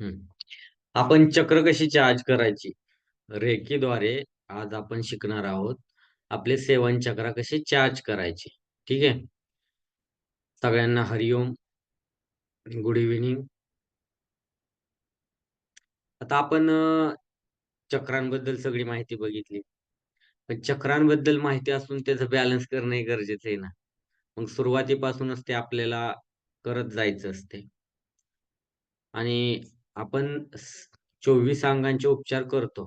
हम्म. आपण चक्र कशी चार्ज करायची? रेकीद्वारे आज आपण शिकणार आहोत आपले सेवन चक्र कसे चार्ज करायचे? ठीक आहे? सगळ्यांना हरिओम गुड इव्हिनिंग आता आपण चक्रांबद्दल सगळी माहिती बघितली. पण चक्रांबद्दल माहिती असून त्याचं बॅलन्स करणे गरजेचं आहे ना. मग सुरुवातीपासूनच ते आपल्याला करत जायचं असते. आणि आपण चोवीस अंगांचे उपचार करतो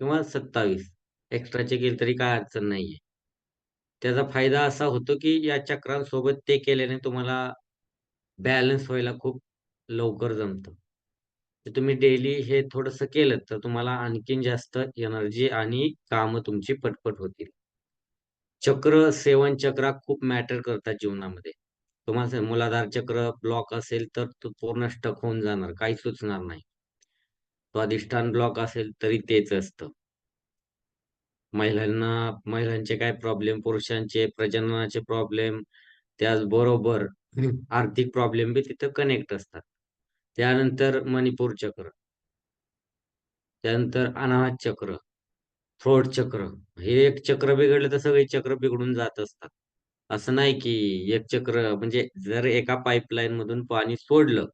किंवा सत्तावीस. एक्स्ट्राचे केले तरी काय अडचण नाहीये. त्याचा फायदा असा होतो की या चक्रांसोबत ते केल्याने तुम्हाला बॅलन्स व्हायला खूप लवकर जमतं. तुम्ही डेली हे थोडंसं केलं तर तुम्हाला आणखीन जास्त एनर्जी आणि कामं तुमची पटपट होतील. चक्र सेवन चक्र खूप मॅटर करतात जीवनामध्ये. तुम्हाला मूलाधार चक्र ब्लॉक असेल तर तो पूर्ण स्टक होऊन जाणार काही सुचणार नाही. तो अधिष्ठान ब्लॉक असेल तरी तेच असतं. महिलांना महिलांचे काय प्रॉब्लेम पुरुषांचे प्रजननाचे प्रॉब्लेम त्याचबरोबर आर्थिक प्रॉब्लेम बी तिथं कनेक्ट असतात. त्यानंतर मणिपूर चक्र. त्यानंतर अनाहत चक्र. थ्रोट चक्र. हे एक चक्र बिघडलं तर सगळे चक्र बिघडून जात असतात. असं नाही की एक चक्र म्हणजे जर एका पाईपलाईन मधून पाणी सोडलं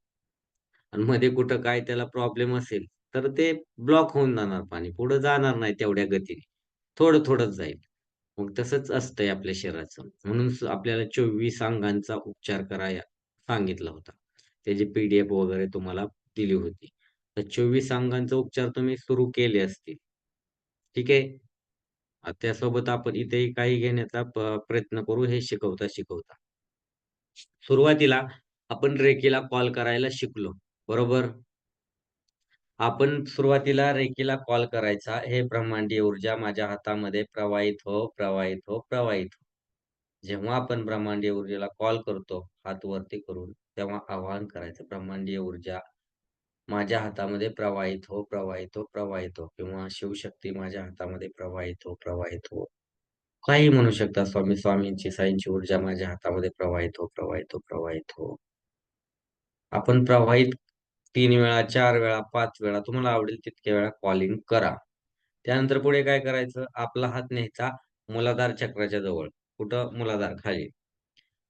आणि मध्ये कुठं काय त्याला प्रॉब्लेम असेल तर ते ब्लॉक होऊन जाणार पाणी. पुढे जाणार नाही तेवढ्या गतीने. थोडं थोडंच जाईल. मग तसंच असतंय आपल्या शरीराचं. म्हणून आपल्याला चोवीस अंगांचा उपचार करायला सांगितला होता. त्याची पीडीएफ वगैरे तुम्हाला दिली होती. तर चोवीस अंगांचा उपचार तुम्ही सुरू केले असतील. ठीक आहे? त्यासोबत आपण इथेही काही घेण्याचा प्रयत्न करू हे शिकवता शिकवता. सुरुवातीला आपण रेकीला कॉल करायला शिकलो बरोबर? आपण सुरुवातीला रेकीला कॉल करायचा हे ब्रह्मांडीय ऊर्जा माझ्या हातामध्ये प्रवाहित हो प्रवाहित हो प्रवाहित हो. जेव्हा आपण ब्रह्मांडीय ऊर्जेला कॉल करतो हात वरती करून तेव्हा आवाहन करायचं ब्रह्मांडीय ऊर्जा माझ्या हातामध्ये प्रवाहित हो प्रवाहित हो प्रवाहित हो किंवा शिवशक्ती माझ्या हातामध्ये प्रवाहित हो प्रवाहित हो. काही म्हणू शकता स्वामी स्वामींची साईंची ऊर्जा माझ्या हातामध्ये प्रवाहित हो प्रवाहित हो प्रवाहित हो. आपण प्रवाहित तीन वेळा चार वेळा पाच वेळा तुम्हाला आवडेल तितक्या वेळा कॉलिंग करा. त्यानंतर पुढे काय करायचं? आपला हात न्यायचा मुलाधार चक्राच्या जवळ कुठं? मुलाधार खाली.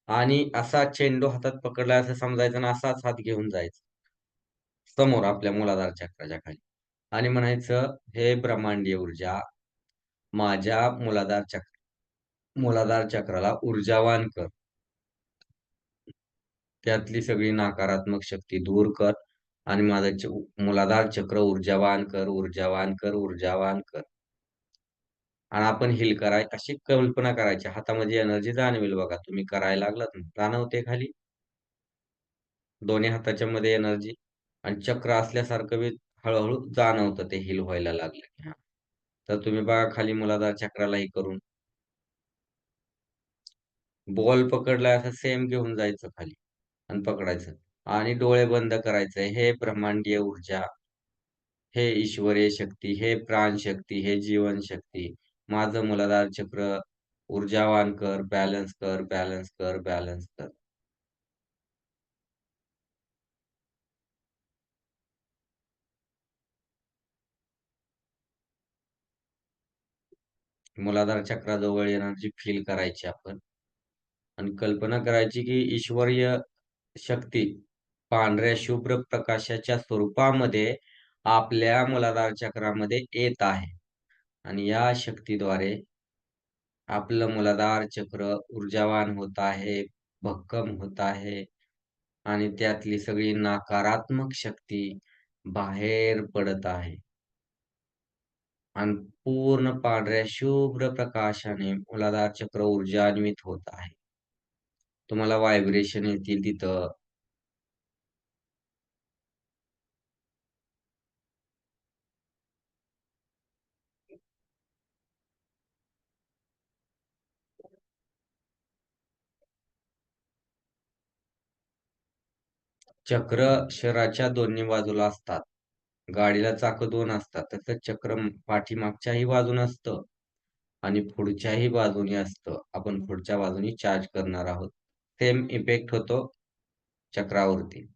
आणि असा चेंडू हातात पकडला असं समजायचं आणि असाच हात घेऊन जायचा. समोर आपल्या मुलाधार चक्राच्या खाली. आणि म्हणायचं हे ब्रह्मांडीय ऊर्जा माझ्या मुलाधार चक्र मुलाधार चक्राला ऊर्जावान कर. त्यातली सगळी नकारात्मक शक्ती दूर कर आणि माझं मुलाधार चक्र ऊर्जावान कर ऊर्जावान कर ऊर्जावान कर. आणि आपण हिल कराय अशी कल्पना करायची. हातामध्ये एनर्जी जाणवेल बघा. तुम्ही करायला लागलात ना. जाणवते खाली. दोन्ही हाताच्या मध्ये एनर्जी आणि चक्र असल्यासारखं बी हळूहळू जाणवतं ते हिल व्हायला लागले की. हा. तर तुम्ही बघा खाली मुलाधार चक्रालाही करून. बॉल पकडलाय असं सेम घेऊन जायचं खाली आणि पकडायचं. आणि डोळे बंद करायचे. हे ब्रह्मांडीय ऊर्जा. हे ईश्वरीय शक्ती हे प्राण शक्ती हे जीवन शक्ती. माझं मुलाधार चक्र. ऊर्जावान कर बॅलन्स कर बॅलन्स कर बॅलन्स कर. मुलाधार चक्राजवळ एनर्जी फील करायची आपण. आणि कल्पना करायची की ईश्वरीय शक्ती पांढऱ्या शुभ्र प्रकाशाच्या स्वरूपामध्ये आपल्या मुलाधार चक्रामध्ये येत आहे. आणि या शक्तीद्वारे आपलं मुलाधार चक्र ऊर्जावान होत आहे भक्कम होत आहे. आणि त्यातली सगळी नकारात्मक शक्ती बाहेर पडत आहे. आणि पूर्ण पांढऱ्या शुभ्र प्रकाशाने मुलाधार चक्र ऊर्जान्वित होत आहे. तुम्हाला व्हायब्रेशन येतील तिथं. चक्र शरीराच्या दोन्ही बाजूला असतात. गाडीला चाक दोन असतात तसंच चक्र पाठीमागच्याही बाजून असतं आणि पुढच्याही बाजूने असतं. आपण पुढच्या बाजूने चार्ज करणार आहोत. सेम इफेक्ट होतो चक्रावरती.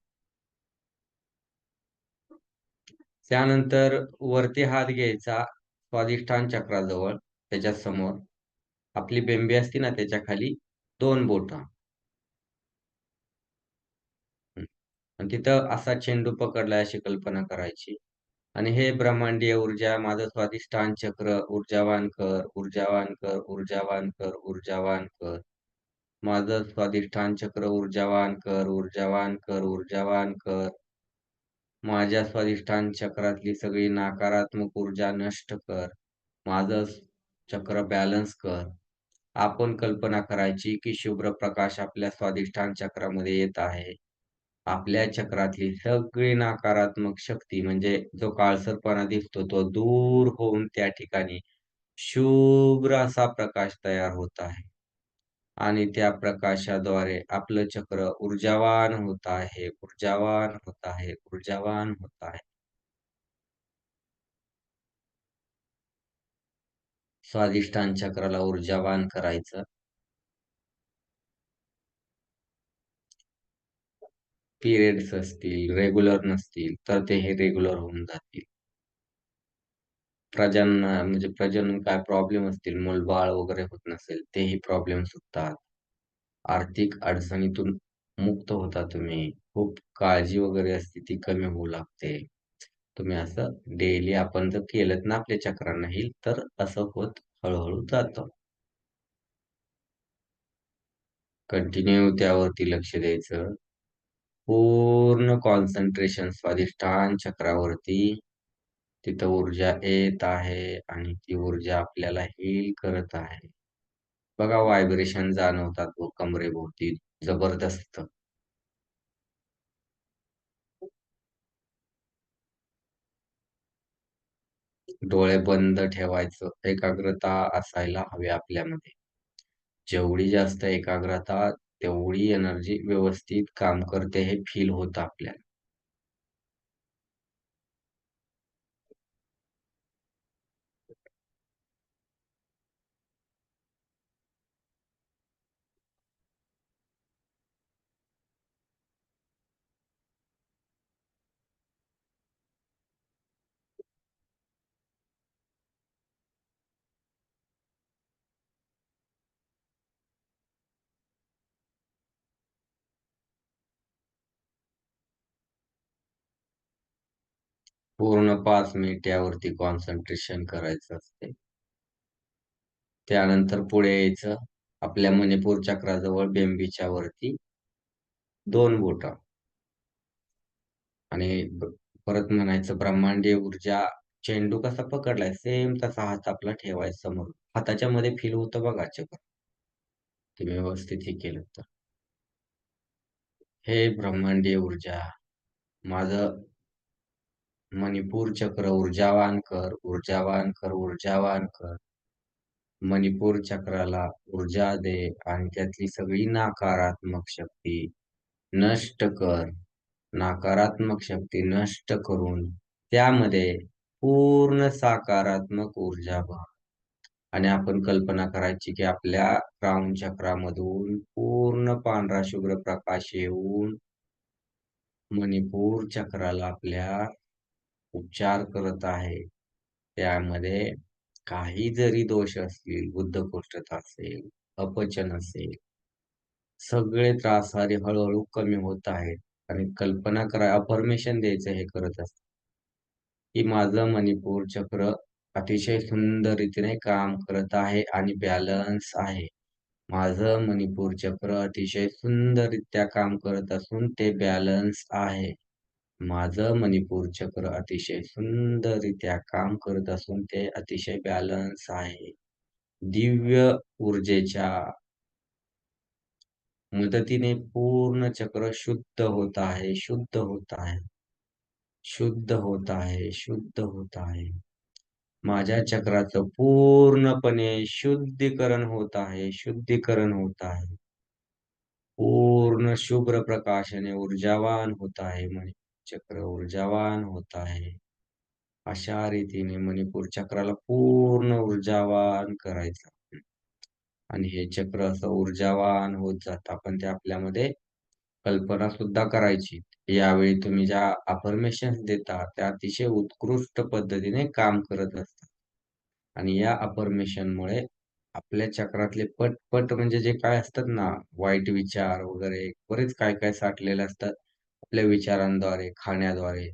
त्यानंतर वरती हात घ्यायचा स्वाधिष्ठान चक्राजवळ त्याच्यासमोर आपली बेंबी असते ना त्याच्याखाली दोन बोट. आणि तिथं असा चेंडू पकडलाय अशी कल्पना करायची. आणि हे ब्रह्मांडीय ऊर्जा माझं स्वाधिष्ठान चक्र ऊर्जावान कर ऊर्जावान कर ऊर्जावान कर ऊर्जावान कर. माझं स्वादिष्ठान चक्र ऊर्जावान कर ऊर्जावान कर ऊर्जावान कर. माझ्या स्वादिष्ठान चक्रातली सगळी नकारात्मक ऊर्जा नष्ट कर. माझं चक्र बॅलन्स कर. आपण कल्पना करायची की शुभ्र प्रकाश आपल्या स्वादिष्ठान चक्रामध्ये येत आहे. आपल्या चक्रातली सगळी नकारात्मक शक्ती म्हणजे जो काळसरपणा दिसतो तो दूर होऊन त्या ठिकाणी शुभ्र असा प्रकाश तयार होत आहे. आणि त्या प्रकाशाद्वारे आपलं चक्र ऊर्जावान होत आहे ऊर्जावान होत आहे ऊर्जावान होत आहे. स्वादिष्ठान चक्राला ऊर्जावान करायचं. पिरियड्स असतील रेग्युलर नसतील तर ते हे रेग्युलर होऊन जातील. प्रजनन म्हणजे प्रजनन काय प्रॉब्लेम असतील मूलबाळ वगैरे होत नसेल तेही प्रॉब्लेम सुटतात. आर्थिक अडचणीतून मुक्त होता तुम्ही. खूप काळजी वगैरे असते ती कमी होऊ लागते. तुम्ही असं डेली आपण जर केलं ना आपल्या चक्रांना येईल तर असं होत हळूहळू जातं. कंटिन्यू त्यावरती लक्ष द्यायचं. पूर्ण कॉन्सन्ट्रेशन स्वादिष्ठान चक्रावरती तिथं ऊर्जा येत आहे आणि ती ऊर्जा आपल्याला हील करत आहे. बघा व्हायब्रेशन जाणवतात कमरेभोवती. जबरदस्त. डोळे बंद ठेवायचं. एकाग्रता असायला हवी आपल्यामध्ये. जेवढी जास्त एकाग्रता तेवढी एनर्जी व्यवस्थित काम करते हे फील होत आपल्याला. पूर्ण पाच मिनिट यावरती कॉन्सन्ट्रेशन करायचं असते. त्यानंतर पुढे यायचं आपल्या मणिपूर चक्राजवळ बेंबीच्या वरती दोन बोट. आणि परत म्हणायचं ब्रह्मांडीय ऊर्जा चेंडू कसा पकडलाय? सेम तसा हात आपला ठेवायचा समोर. हाताच्या मध्ये फील होतं बघा चक्र तुम्ही व्यवस्थित हे केलं तर. हे ब्रह्मांडीय ऊर्जा. माझं मणिपूर चक्र ऊर्जावान कर ऊर्जावान कर ऊर्जावान कर. मणिपूर चक्राला ऊर्जा दे आणि त्यातली सगळी नकारात्मक शक्ती नष्ट कर. नकारात्मक शक्ती नष्ट करून त्यामध्ये पूर्ण सकारात्मक ऊर्जा भर. आणि आपण कल्पना करायची की आपल्या क्राऊन चक्रामधून पूर्ण पांढरा शुभ्र प्रकाश येऊन मणिपूर चक्राला आपल्या उपचार करत आहे. त्यामध्ये काही जरी दोष असतील बुद्धकोष्ठता असेल अपचन असेल सगळे त्रासारी हळूहळू कमी होत आहेत आणि कल्पना करा अफर्मेशन द्यायचं हे करत असत की माझं मणिपूर चक्र अतिशय सुंदर रीतीने काम करत आहे आणि बॅलन्स आहे. माझं मणिपूर चक्र अतिशय सुंदररित्या काम करत असून ते बॅलन्स आहे. माझं मणिपूर चक्र अतिशय सुंदररित्या काम करत असून ते अतिशय बॅलन्स आहे. दिव्य ऊर्जेच्या मदतीने पूर्ण चक्र शुद्ध होत आहे शुद्ध होत आहे. शुद्ध होत आहे शुद्ध होत आहे. माझ्या चक्राचं पूर्णपणे शुद्धीकरण होत आहे शुद्धीकरण होत आहे. पूर्ण शुभ्र प्रकाशाने ऊर्जावान होत आहे. म्हणजे चक्र ऊर्जावान होत आहे अशा रीतीने मणिपूर चक्राला पूर्ण ऊर्जावान करायचं आणि हे चक्र असं ऊर्जावान होत जात आपण ते आपल्यामध्ये कल्पना सुद्धा करायची. यावेळी तुम्ही ज्या अफर्मेशन देता, त्या अतिशय उत्कृष्ट पद्धतीने काम करत असतात. आणि या अफर्मेशनमुळे आपल्या चक्रातले पटपट म्हणजे जे काय असतात ना, वाईट विचार वगैरे बरेच काय-काय साठलेले असतात आपल्या विचारांद्वारे, खाण्याद्वारे,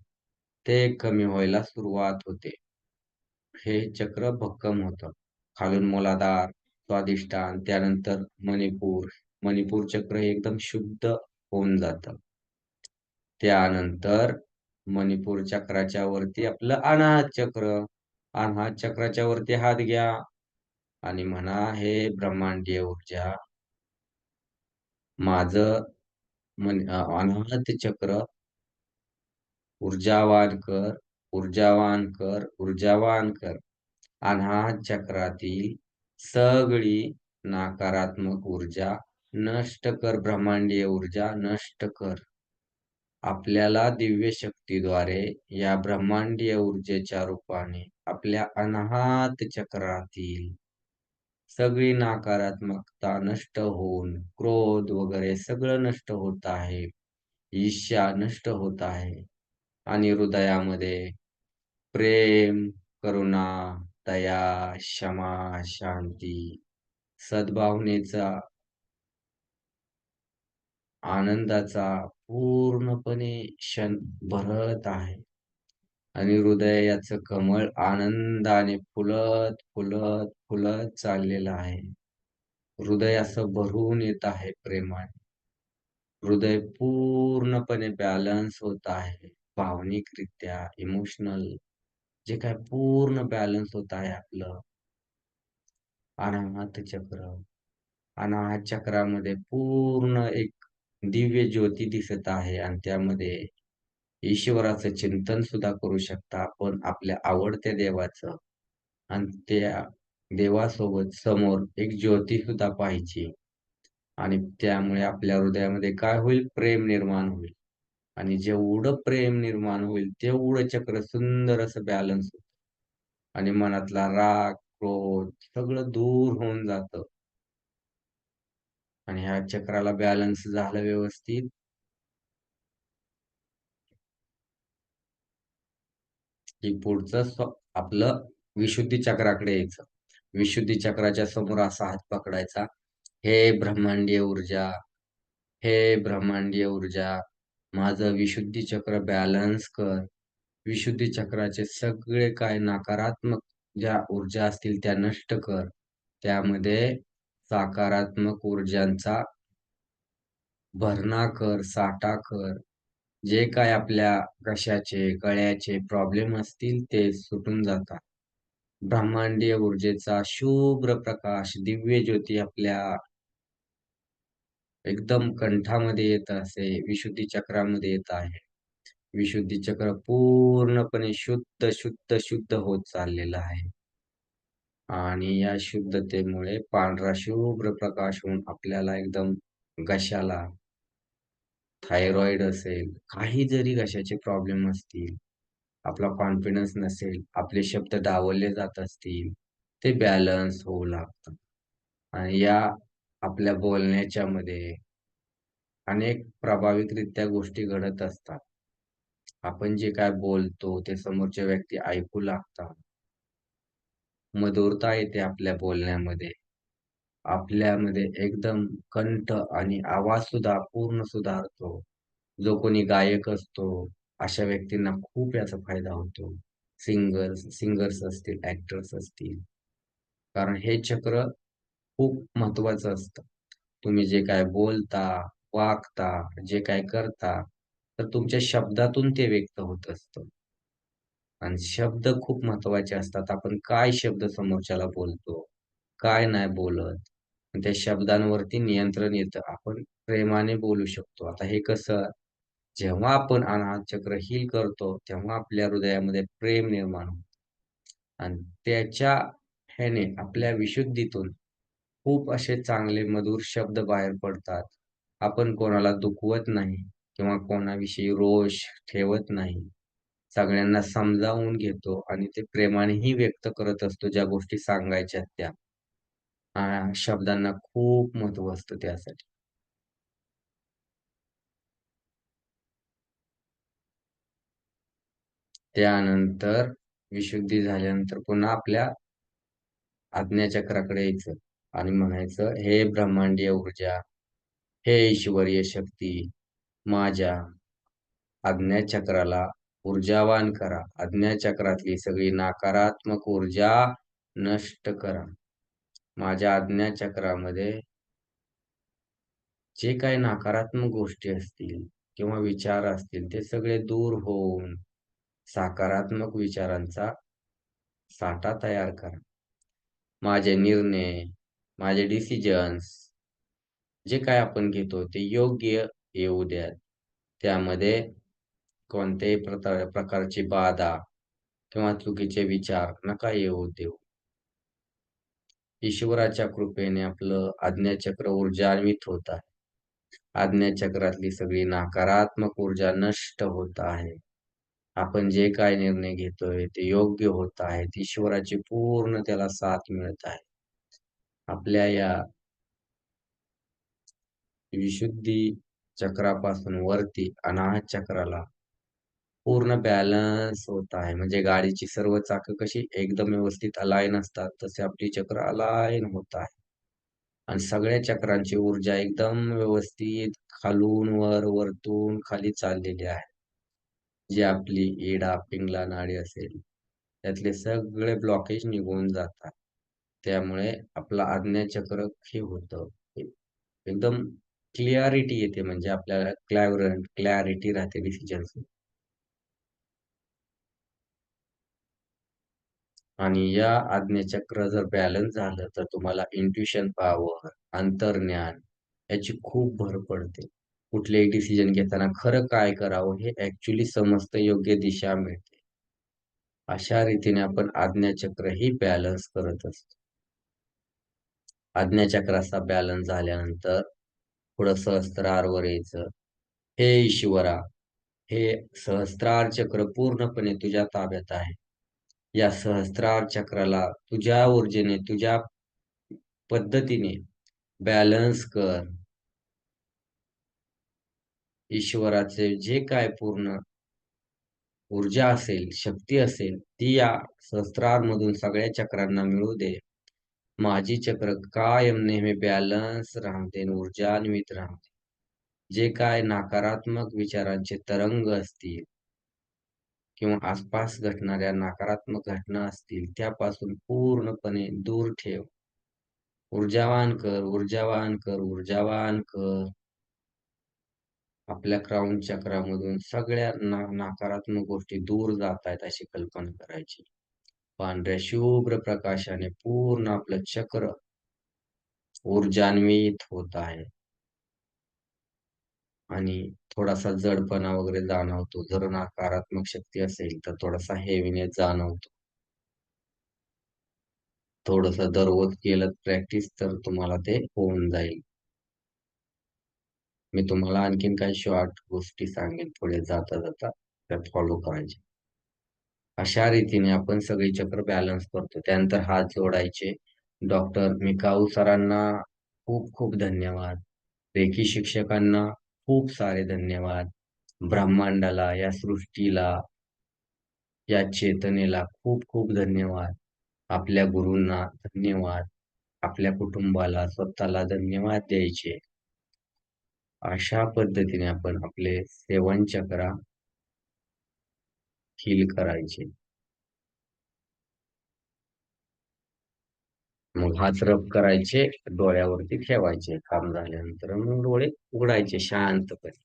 ते कमी व्हायला सुरुवात होते. हे चक्र भक्कम होतं. खालून मोलादार स्वादिष्टान त्यानंतर मणिपूर. मणिपूर चक्र हे एकदम शुद्ध होऊन जातं. त्यानंतर मणिपूर चक्राच्या वरती आपलं अनाहत चक्र. अनाहत चक्राच्या वरती हात घ्या आणि म्हणा, "हे ब्रह्मांडीय ऊर्जा" "माझं मन अनाहत चक्र ऊर्जावान कर, ऊर्जावान कर, ऊर्जावान कर." अनाहत चक्रातील सगळी नकारात्मक ऊर्जा नष्ट कर, ब्रह्मांडीय ऊर्जा नष्ट कर. आपल्याला दिव्य शक्तीद्वारे या ब्रह्मांडीय ऊर्जेच्या रूपाने आपल्या अनाहत चक्रातील सगळी नकारात्मकता नष्ट होऊन, क्रोध वगैरे सगळं नष्ट होत आहे. ईर्ष्या नष्ट होत आहे आणि हृदयामध्ये प्रेम, करुणा, दया, क्षमा, शांती, सद्भावनेचा आनंदाचा पूर्णपणे क्षण भरत आहे आणि हृदयाचं कमळ आनंदाने फुलत, फुलत, फुलत चाललेलं आहे. हृदय असं भरून येत आहे प्रेमाने. हृदय पूर्णपणे बॅलन्स होत आहे. भावनिकरित्या, इमोशनल जे काय पूर्ण बॅलन्स होत आहे आपलं. अनाहत चक्र. अनाहत चक्रामध्ये पूर्ण एक दिव्य ज्योती दिसत आहे आणि त्यामध्ये ईश्वराचं चिंतन सुद्धा करू शकता आपण आपल्या आवडत्या देवाचं आणि त्या देवासोबत समोर एक ज्योती सुद्धा पाहायची. आणि त्यामुळे आपल्या हृदयामध्ये काय होईल? प्रेम निर्माण होईल. आणि जेवढं प्रेम निर्माण होईल, तेवढं चक्र सुंदर असं बॅलन्स होत. आणि मनातला राग, क्रोध सगळं दूर होऊन जात. आणि ह्या चक्राला बॅलन्स झालं व्यवस्थित. की पुढचं आपलं विशुद्धी चक्राकडे यायचं. विशुद्धी चक्राच्या समोर असा हात पकडायचा. हे ब्रह्मांडीय ऊर्जा, हे ब्रह्मांडीय ऊर्जा, माझं विशुद्धी चक्र बॅलन्स कर. विशुद्धी चक्राचे सगळे काय नकारात्मक ज्या ऊर्जा असतील त्या नष्ट कर. त्यामध्ये सकारात्मक ऊर्जांचा भरणा कर, साठा कर. जे काय आपल्या कशाचे गळ्याचे प्रॉब्लेम असतील ते सुटून जातात. ब्रह्मांडीय ऊर्जेचा शुभ्र प्रकाश, दिव्य ज्योती आपल्या एकदम कंठामध्ये येत असे, विशुद्धी चक्रामध्ये येत आहे. विशुद्धी चक्र पूर्णपणे शुद्ध, शुद्ध, शुद्ध होत चाललेलं आहे. आणि या शुद्धतेमुळे पांढरा शुभ्र प्रकाश होऊन आपल्याला एकदम घशाला थायरॉइड असेल, काही जरी घशाचे प्रॉब्लेम असतील, आपला कॉन्फिडन्स नसेल, आपले शब्द डावलले जात असतील, ते बॅलन्स होऊ लागतात. आणि या आपल्या बोलण्याच्या मध्ये अनेक प्रभावितरित्या गोष्टी घडत असतात. आपण जे काय बोलतो ते समोरच्या व्यक्ती ऐकू लागतात. मधुरता येते आपल्या बोलण्यामध्ये. आपल्यामध्ये एकदम कंठ आणि आवाज सुद्धा पूर्ण सुधारतो. जो कोणी गायक असतो, अशा व्यक्तींना खूप याचा फायदा होतो. सिंगर्स सिंगर्स असतील, ऍक्टर्स असतील. कारण हे चक्र खूप महत्वाचं असतं. तुम्ही जे काय बोलता, वागता, जे काय करता, तर तुमच्या शब्दातून ते व्यक्त होत असतं. आणि शब्द खूप महत्त्वाचे असतात. आपण काय शब्द समोरच्याला बोलतो, काय नाही बोलत. त्या शब्दांवरती नियंत्रण येतं. आपण प्रेमाने बोलू शकतो. आता हे कसं? जेव्हा आपण अनाहत चक्र हील करतो, तेव्हा आपल्या हृदयामध्ये प्रेम निर्माण होत आणि त्याच्या ह्याने आपल्या विशुद्धीतून खूप असे चांगले मधुर शब्द बाहेर पडतात. आपण कोणाला दुखवत नाही किंवा कोणाविषयी रोष ठेवत नाही. सगळ्यांना समजावून घेतो आणि ते प्रेमानेही व्यक्त करत असतो ज्या गोष्टी सांगायच्या त्या. शब्दांना खूप महत्त्व असतं त्यासाठी. त्यानंतर विशुद्धी झाल्यानंतर पुन्हा आपल्या आज्ञाचक्राकडे यायचं. आणि म्हणायचं हे ब्रह्मांडीय ऊर्जा हे ईश्वरीय शक्ती माझ्या आज्ञाचक्राला ऊर्जावान करा. आज्ञाचक्रातली सगळी नकारात्मक ऊर्जा नष्ट करा. माझ्या आज्ञाचक्रामध्ये जे काही नकारात्मक गोष्टी असतील किंवा विचार असतील ते सगळे दूर होऊन सकारात्मक विचारांचा साठा तयार करा. माझे निर्णय माझे डिसिजन्स जे काय आपण घेतो ते योग्य येऊ द्या त्यामध्ये कोणत्याही प्रकार प्रकारची बाधा किंवा चुकीचे विचार नका येऊ देऊ. ईश्वराच्या कृपेने आपलं आज्ञाचक्र ऊर्जान्वित होत आहे. आज्ञाचक्रातली सगळी नकारात्मक ऊर्जा नष्ट होत आहे. आपण जे काय निर्णय घेतोय ते योग्य होत आहेत ईश्वराची पूर्ण त्याला साथ मिळत आहे. आपल्या या विशुद्धी चक्रापासून वरती अनाहत चक्राला पूर्ण बॅलन्स होत आहे. म्हणजे गाडीची सर्व चाक कशी एकदम व्यवस्थित अलाईन असतात तसे आपली चक्र अलाईन होत आहे. आणि सगळ्या चक्रांची ऊर्जा एकदम व्यवस्थित खालून वर वरतून खाली चाललेली आहे. जी आपली इडा पिंगला नाडी असेल त्यातले सगळे ब्लॉकेज निघून जातात. त्यामुळे आपलं आज्ञाचक्र हे होतं. एकदम क्लिअरिटी येते म्हणजे आपल्याला क्लॅवरंट क्लॅरिटी राहते डिसिजन आणि या आज्ञाचक्र जर बॅलन्स झालं तर तुम्हाला इंट्युशन पॉवर अंतर्ज्ञान याची खूप भर पडते. कुठलेही डिसिजन घेताना खरं काय करावं हे ऍक्च्युली समजतं योग्य दिशा मिळते. अशा रीतीने आपण आज्ञाचक्र ही बॅलन्स करत असतो. आज्ञाचक्राचा बॅलन्स झाल्यानंतर पुढं सहस्त्रारवर यायचं. हे ईश्वरा हे सहस्त्रार चक्र पूर्णपणे तुझ्या ताब्यात आहे. या सहस्त्रार चक्राला तुझ्या ऊर्जेने तुझ्या पद्धतीने बॅलन्स कर. ईश्वराचे जे काय पूर्ण ऊर्जा असेल शक्ती असेल ती या सहस्त्रांमधून सगळ्या चक्रांना मिळू दे. माझी चक्र कायम नेहमी बॅलन्स राहते ऊर्जान्वित राहते. जे काय नकारात्मक विचारांचे तरंग असतील किंवा आसपास घटणाऱ्या नकारात्मक घटना असतील त्यापासून पूर्णपणे दूर ठेव. ऊर्जावान कर ऊर्जावान कर ऊर्जावान कर. आपल्या क्राऊन चक्रामधून सगळ्या ना नकारात्मक गोष्टी दूर जात आहेत अशी कल्पना करायची. पांढऱ्या शुभ्र प्रकाशाने पूर्ण आपलं चक्र ऊर्जान्वित होत आहे. आणि थोडासा जडपणा वगैरे जाणवतो. जर नकारात्मक शक्ती असेल तर थोडासा हेवीनेस जाणवतो. थोडस दररोज केलं प्रॅक्टिस तर तुम्हाला ते होऊन जाईल. मी तुम्हाला आणखीन काही शॉर्ट गोष्टी सांगेन पुढे जाता जाता त्या फॉलो करायचे. अशा रीतीने आपण सगळी चक्र बॅलन्स करतो. त्यानंतर हात जोडायचे. डॉक्टर मिकाऊ सरांना खूप खूप धन्यवाद. रेखी शिक्षकांना खूप सारे धन्यवाद. ब्रह्मांडाला या सृष्टीला या चेतनेला खूप खूप धन्यवाद. आपल्या गुरूंना धन्यवाद. आपल्या कुटुंबाला स्वतःला धन्यवाद द्यायचे. अशा पद्धतीने आपण आपले सेवन चक्रा हिल करायचे. मग हात रब करायचे डोळ्यावरती ठेवायचे. काम झाल्यानंतर मग डोळे उघडायचे शांतपणे.